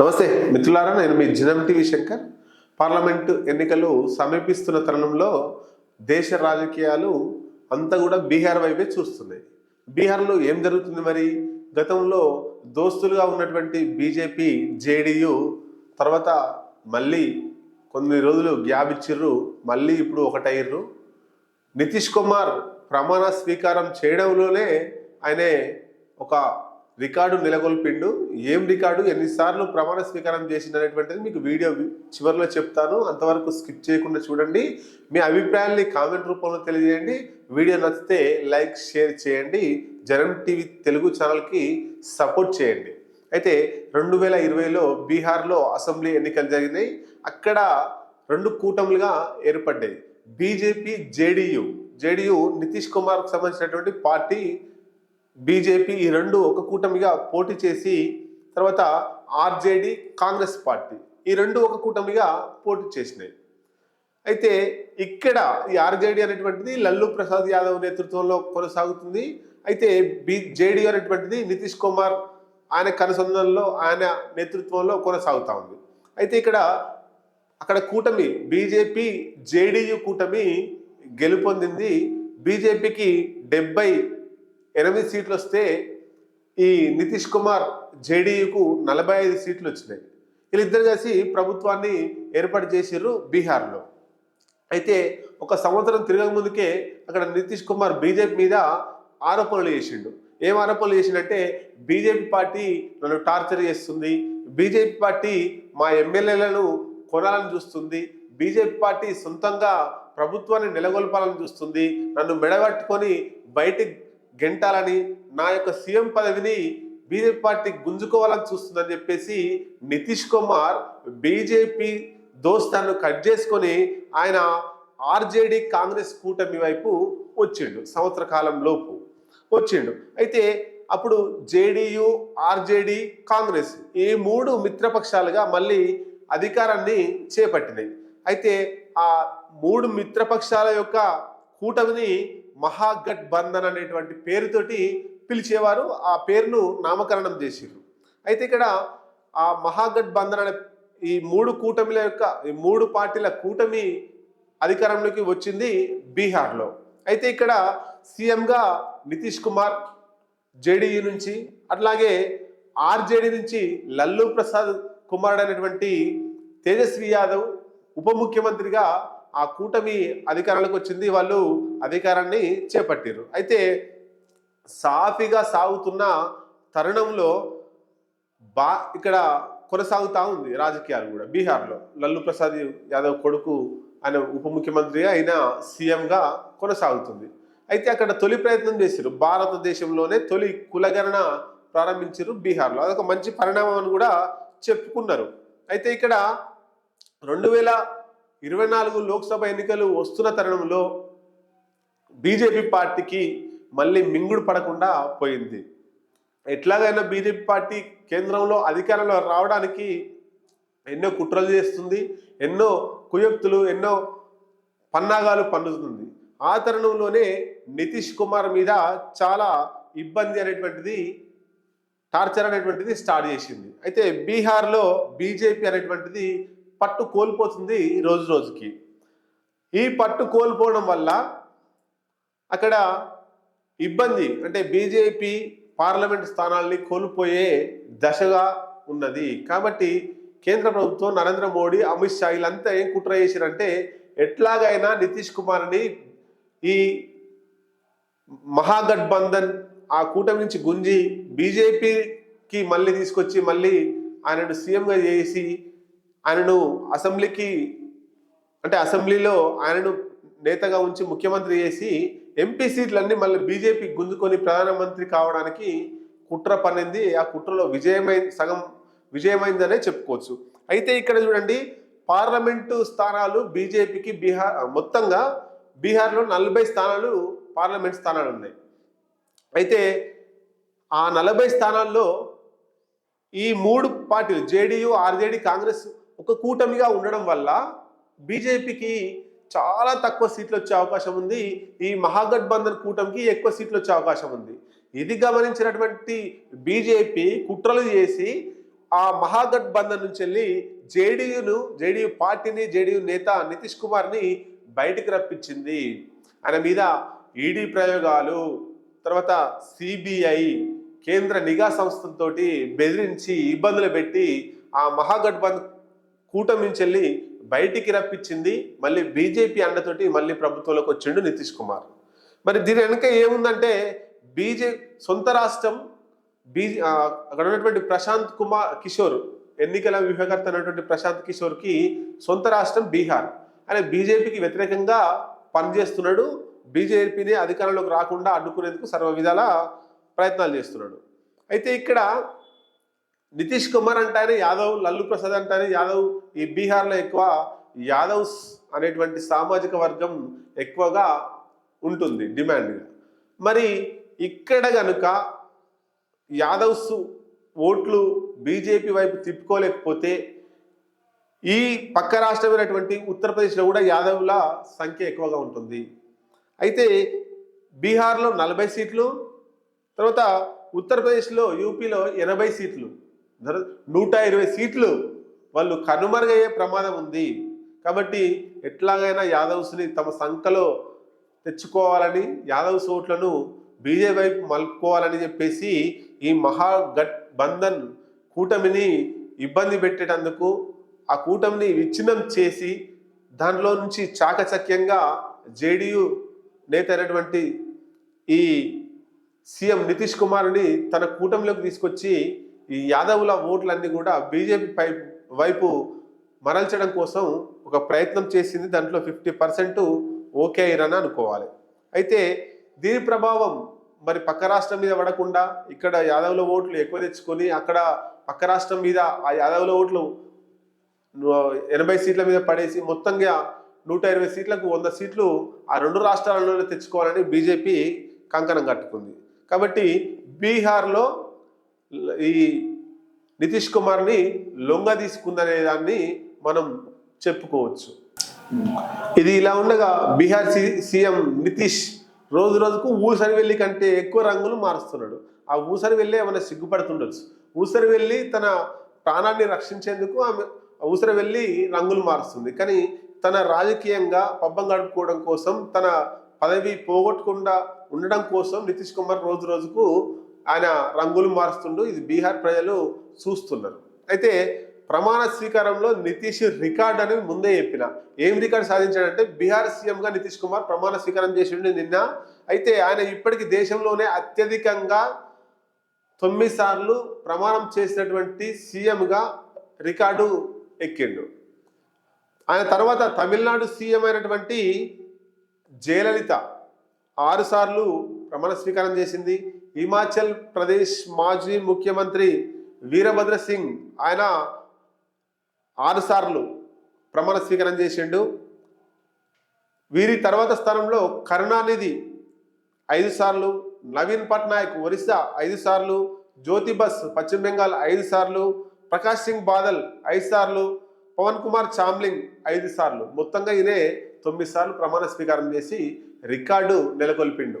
నమస్తే మిత్రులారా నేను మీ జనం టీవీ శంకర్. పార్లమెంటు ఎన్నికలు సమీపిస్తున్న తరుణంలో దేశ రాజకీయాలు అంతా కూడా బీహార్ వైపే చూస్తున్నాయి. బీహార్లో ఏం జరుగుతుంది మరి? గతంలో దోస్తులుగా ఉన్నటువంటి బీజేపీ జేడీయూ తర్వాత మళ్ళీ కొన్ని రోజులు గ్యాప్ ఇచ్చిర్రు మళ్ళీ ఇప్పుడు ఒకటయ్యారు నితీష్ కుమార్ ప్రమాణ స్వీకారం చేయడంలోనే ఆయనే ఒక రికార్డు నెలకొల్పిండు. ఏం రికార్డు ఎన్నిసార్లు ప్రమాణ స్వీకారం చేసిందనేటువంటిది మీకు వీడియో చివరిలో చెప్తాను. అంతవరకు స్కిప్ చేయకుండా చూడండి. మీ అభిప్రాయాల్ని కామెంట్ రూపంలో తెలియజేయండి. వీడియో నచ్చితే లైక్ షేర్ చేయండి. జనం టీవీ తెలుగు ఛానల్కి సపోర్ట్ చేయండి. అయితే రెండు వేల ఇరవైలో బీహార్లో అసెంబ్లీ ఎన్నికలు జరిగినాయి. అక్కడ రెండు కూటములుగా ఏర్పడ్డాయి. BJP JDU. జేడీయూ నితీష్ కుమార్కు సంబంధించినటువంటి పార్టీ బీజేపీ ఈ రెండు ఒక కూటమిగా పోటీ చేసి తర్వాత ఆర్జేడీ కాంగ్రెస్ పార్టీ ఈ రెండు ఒక కూటమిగా పోటీ చేసినాయి. అయితే ఇక్కడ ఈ ఆర్జేడీ అనేటువంటిది లల్లు ప్రసాద్ యాదవ్ నేతృత్వంలో కొనసాగుతుంది. అయితే బి జేడీ అనేటువంటిది నితీష్ కుమార్ ఆయన కనుసంధానంలో ఆయన నేతృత్వంలో కొనసాగుతూ ఉంది. అయితే ఇక్కడ అక్కడ కూటమి బీజేపీ జేడీయూ కూటమి గెలుపొందింది. బీజేపీకి డెబ్బై ఎనిమిది సీట్లు వస్తే ఈ నితీష్ కుమార్ జేడీయూకు నలభై ఐదు సీట్లు వచ్చినాయి. వీళ్ళిద్దరు కలిసి ప్రభుత్వాన్ని ఏర్పాటు చేసిర్రు బీహార్లో. అయితే ఒక సంవత్సరం తిరగక ముందుకే అక్కడ నితీష్ కుమార్ బీజేపీ మీద ఆరోపణలు చేసిండు. ఏం ఆరోపణలు చేసిండంటే బీజేపీ పార్టీ నన్ను టార్చర్ చేస్తుంది బీజేపీ పార్టీ మా ఎమ్మెల్యేలను కొనాలని చూస్తుంది బీజేపీ పార్టీ సొంతంగా ప్రభుత్వాన్ని నెలకొల్పాలని చూస్తుంది నన్ను మెడగట్టుకొని బయటికి గెంటాలని నా యొక్క సీఎం పదవిని బీజేపీ పార్టీ గుంజుకోవాలని చూస్తుందని చెప్పేసి నితీష్ కుమార్ బీజేపీ దోస్తాను కట్ చేసుకొని ఆయన ఆర్జేడీ కాంగ్రెస్ కూటమి వైపు వచ్చిండు సంవత్సర కాలం లోపు వచ్చిండు. అయితే అప్పుడు జేడీయూ ఆర్జేడీ కాంగ్రెస్ ఈ మూడు మిత్రపక్షాలుగా మళ్ళీ అధికారాన్ని చేపట్టినాయి. అయితే ఆ మూడు మిత్రపక్షాల యొక్క కూటమిని మహాగఠ్ బంధన్ అనేటువంటి పేరుతోటి పిలిచేవారు ఆ పేరును నామకరణం చేసిర్రు. అయితే ఇక్కడ ఆ మహాగఠ్ బంధన్ అనే ఈ మూడు కూటమిల యొక్క ఈ మూడు పార్టీల కూటమి అధికారంలోకి వచ్చింది బీహార్లో. అయితే ఇక్కడ సీఎంగా నితీష్ కుమార్ జేడీయూ నుంచి అట్లాగే ఆర్జేడీ నుంచి లల్లు ప్రసాద్ కుమార్ అనేటువంటి తేజస్వి యాదవ్ ఉప ముఖ్యమంత్రిగా ఆ కూటమి అధికారంలోకి వచ్చింది వాళ్ళు అధికారాన్ని చేపట్టారు అయితే సాఫీగా సాగుతున్న తరుణంలో బా ఇక్కడ కొనసాగుతూ ఉంది రాజకీయాలు కూడా. బీహార్లో లల్లు ప్రసాద్ యాదవ్ కొడుకు ఆయన ఉప ముఖ్యమంత్రిగా ఆయన సీఎంగా కొనసాగుతుంది. అయితే అక్కడ తొలి ప్రయత్నం చేశారు భారతదేశంలోనే తొలి కులగణన ప్రారంభించారు బీహార్లో. అదొక మంచి పరిణామం అని కూడా చెప్పుకున్నారు. అయితే ఇక్కడ రెండు వేల ఇరవై నాలుగు లోక్సభ ఎన్నికలు వస్తున్న తరుణంలో బీజేపీ పార్టీకి మళ్ళీ మింగుడు పడకుండా పోయింది. ఎట్లాగైనా బీజేపీ పార్టీ కేంద్రంలో అధికారంలో రావడానికి ఎన్నో కుట్రలు చేస్తుంది ఎన్నో కుయుక్తులు ఎన్నో పన్నాగాలు పన్నుతుంది ఆ తరుణంలోనే నితీష్ కుమార్ మీద చాలా ఇబ్బంది అనేటువంటిది టార్చర్ అనేటువంటిది స్టార్ట్ చేసింది. అయితే బీహార్లో బీజేపీ అనేటువంటిది పట్టు కోల్పోతుంది రోజు రోజుకి. ఈ పట్టు కోల్పోవడం వల్ల అక్కడ ఇబ్బంది అంటే బీజేపీ పార్లమెంట్ స్థానాల్ని కోల్పోయే దశగా ఉన్నది. కాబట్టి కేంద్ర ప్రభుత్వం నరేంద్ర మోడీ అమిత్ షా వీళ్ళంతా ఏం కుట్ర చేశారంటే ఎట్లాగైనా నితీష్ కుమార్ని ఈ మహాగఠబంధన్ ఆ కూటమి నుంచి గుంజి బీజేపీకి మళ్ళీ తీసుకొచ్చి మళ్ళీ ఆయనను సీఎంగా చేసి ఆయనను అసెంబ్లీకి అంటే అసెంబ్లీలో ఆయనను నేతగా ఉంచి ముఖ్యమంత్రి చేసి ఎంపీ సీట్లన్నీ మళ్ళీ బీజేపీ గుంజుకొని ప్రధానమంత్రి కావడానికి కుట్ర పన్నింది. ఆ కుట్రలో విజయమై సగం విజయమైందనే చెప్పుకోవచ్చు. అయితే ఇక్కడ చూడండి పార్లమెంటు స్థానాలు బీజేపీకి బీహార్ మొత్తంగా బీహార్లో నలభై స్థానాలు పార్లమెంట్ స్థానాలు ఉన్నాయి. అయితే ఆ నలభై స్థానాల్లో ఈ మూడు పార్టీలు జేడీయూ ఆర్జేడీ కాంగ్రెస్ ఒక కూటమిగా ఉండడం వల్ల బీజేపీకి చాలా తక్కువ సీట్లు వచ్చే అవకాశం ఉంది. ఈ మహాగఠబంధన్ కూటమికి ఎక్కువ సీట్లు వచ్చే అవకాశం ఉంది. ఇది గమనించినటువంటి బీజేపీ కుట్రలు చేసి ఆ మహాగఠబంధన్ నుంచి వెళ్ళి జేడీయూను జేడీయూ పార్టీని జేడీయూ నేత నితీష్ కుమార్ని బయటికి రప్పించింది. ఆయన మీద ఈడీ ప్రయోగాలు తర్వాత సిబిఐ కేంద్ర నిఘా సంస్థలతోటి బెదిరించి ఇబ్బందులు పెట్టి ఆ మహాగఠబంధన్ కూటమి నుంచి వెళ్ళి బయటికి రప్పించింది మళ్ళీ బీజేపీ అండతోటి మళ్ళీ ప్రభుత్వంలోకి వచ్చిండు నితీష్ కుమార్. మరి దీని వెనుక ఏముందంటే బీజే సొంత రాష్ట్రం బీజే అక్కడ ఉన్నటువంటి ప్రశాంత్ కుమార్ కిషోర్ ఎన్నికల వ్యూహకర్త అయినటువంటి ప్రశాంత్ కిషోర్కి సొంత రాష్ట్రం బీహార్. ఆయన బీజేపీకి వ్యతిరేకంగా పనిచేస్తున్నాడు బీజేపీని అధికారంలోకి రాకుండా అడ్డుకునేందుకు సర్వ విధాల ప్రయత్నాలు చేస్తున్నాడు. అయితే ఇక్కడ నితీష్ కుమార్ అంటే ఆయన యాదవ్ లల్లు ప్రసాద్ అంటే ఆయన యాదవ్. ఈ బీహార్లో ఎక్కువ యాదవ్స్ అనేటువంటి సామాజిక వర్గం ఎక్కువగా ఉంటుంది డిమాండ్గా మరి ఇక్కడ గనుక యాదవ్స్ ఓట్లు బీజేపీ వైపు తిప్పుకోలేకపోతే ఈ పక్క రాష్ట్రమైనటువంటి ఉత్తరప్రదేశ్లో కూడా యాదవుల సంఖ్య ఎక్కువగా ఉంటుంది. అయితే బీహార్లో నలభై సీట్లు తర్వాత ఉత్తరప్రదేశ్లో యూపీలో ఎనభై సీట్లు. నూట ఇరవై సీట్లు వాళ్ళు కనుమరుగయ్యే ప్రమాదం ఉంది. కాబట్టి ఎట్లాగైనా యాదవ్స్ని తమ సంఖలో తెచ్చుకోవాలని యాదవ్ ఓట్లను బీజేపీ వైపు మలుపుకోవాలని చెప్పేసి ఈ మహాగట్ బంధన్ కూటమిని ఇబ్బంది పెట్టేటందుకు ఆ కూటమిని విచ్ఛిన్నం చేసి దానిలో నుంచి చాకచక్యంగా జేడీయూ నేత అయినటువంటి ఈ సీఎం నితీష్ కుమార్ని తన కూటమిలోకి తీసుకొచ్చి ఈ యాదవుల ఓట్లన్నీ కూడా బీజేపీ పై వైపు మరల్చడం కోసం ఒక ప్రయత్నం చేసింది. దాంట్లో ఫిఫ్టీ పర్సెంట్ ఓకే అయ్యారని అనుకోవాలి. అయితే దీని ప్రభావం మరి పక్క రాష్ట్రం మీద పడకుండా ఇక్కడ యాదవుల ఓట్లు ఎక్కువ తెచ్చుకొని అక్కడ పక్క రాష్ట్రం మీద ఆ యాదవుల ఓట్లు ఎనభై సీట్ల మీద పడేసి మొత్తంగా నూట ఇరవై సీట్లకు వంద సీట్లు ఆ రెండు రాష్ట్రాలలో తెచ్చుకోవాలని బీజేపీ కంకణం కట్టుకుంది. కాబట్టి బీహార్లో ఈ నితీష్ కుమార్ని లొంగ తీసుకుందనే దాన్ని మనం చెప్పుకోవచ్చు. ఇది ఇలా ఉండగా బీహార్ సీఎం నితీష్ రోజు రోజుకు ఊసరి వెళ్ళి కంటే ఎక్కువ రంగులు మారుస్తున్నాడు. ఆ ఊసరి వెళ్ళి ఏమైనా సిగ్గుపడుతుండొచ్చు. ఊసరి వెళ్ళి తన ప్రాణాన్ని రక్షించేందుకు ఆమె ఊసరి వెళ్ళి రంగులు మారుస్తుంది. కానీ తన రాజకీయంగా పబ్బం గడుపుకోవడం కోసం తన పదవి పోగొట్టకుండా ఉండడం కోసం నితీష్ కుమార్ రోజు రోజుకు ఆయన రంగులు మారుస్తుండు. ఇది బీహార్ ప్రజలు చూస్తున్నారు. అయితే ప్రమాణ స్వీకారంలో నితీష్ రికార్డ్ అని ముందే చెప్పిన. ఏం రికార్డ్ సాధించాడంటే బీహార్ సీఎంగా నితీష్ కుమార్ ప్రమాణ స్వీకారం చేసిండు నిన్న. అయితే ఆయన ఇప్పటికి దేశంలోనే అత్యధికంగా తొమ్మిది సార్లు ప్రమాణం చేసినటువంటి సీఎంగా రికార్డు ఎక్కిండు. ఆయన తర్వాత తమిళనాడు సీఎం అయినటువంటి జయలలిత ఆరుసార్లు ప్రమాణ స్వీకారం చేసింది. హిమాచల్ ప్రదేశ్ మాజీ ముఖ్యమంత్రి వీరభద్ర సింగ్ ఆయన ఆరుసార్లు ప్రమాణ స్వీకారం చేసిండు. వీరి తర్వాత స్థానంలో కరుణానిధి ఐదు సార్లు నవీన్ పట్నాయక్ ఒరిస్సా ఐదు సార్లు జ్యోతి బస్ పశ్చిమ బెంగాల్ ఐదు సార్లు ప్రకాష్ సింగ్ బాదల్ ఐదు సార్లు పవన్ కుమార్ చామ్లింగ్ ఐదు సార్లు. మొత్తంగా ఈయనే తొమ్మిది సార్లు ప్రమాణ స్వీకారం చేసి రికార్డు నెలకొల్పిండు.